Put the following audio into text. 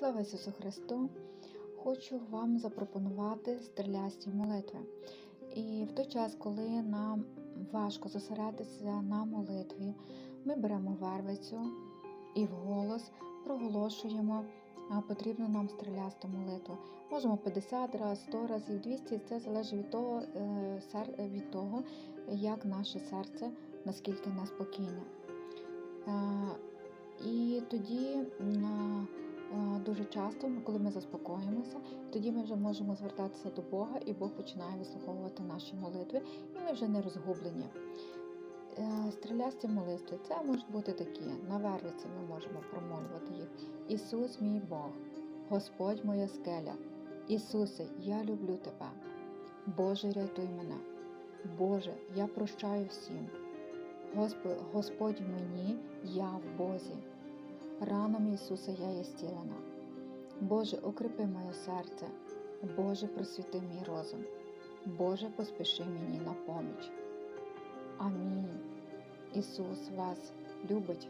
Слава Ісусу Христу! Хочу вам запропонувати стрілясті молитви. І в той час, коли нам важко зосередитися на молитві, ми беремо вервицю і вголос проголошуємо потрібну нам стрілясту молитву. Можемо 50 разів, 100 разів, 200, це залежить від того, е, від того як наше серце, наскільки неспокійне. Е, І тоді дуже часто, коли ми заспокоїмося, тоді ми вже можемо звертатися до Бога, і Бог починає вислуховувати наші молитви, і ми вже не розгублені. Е, Стрілясті молитви це можуть бути такі. На вервиці ми можемо промолювати їх. Ісус, мій Бог, Господь моя скеля. Ісусе, я люблю тебе. Боже, рятуй мене. Боже, я прощаю всім. Господь, мені, я в Бозі. Ранами Ісуса я є стілена. Боже, укріпи моє серце. Боже, просвіти мій розум. Боже, поспіши мені на поміч. Амінь. Ісус вас любить.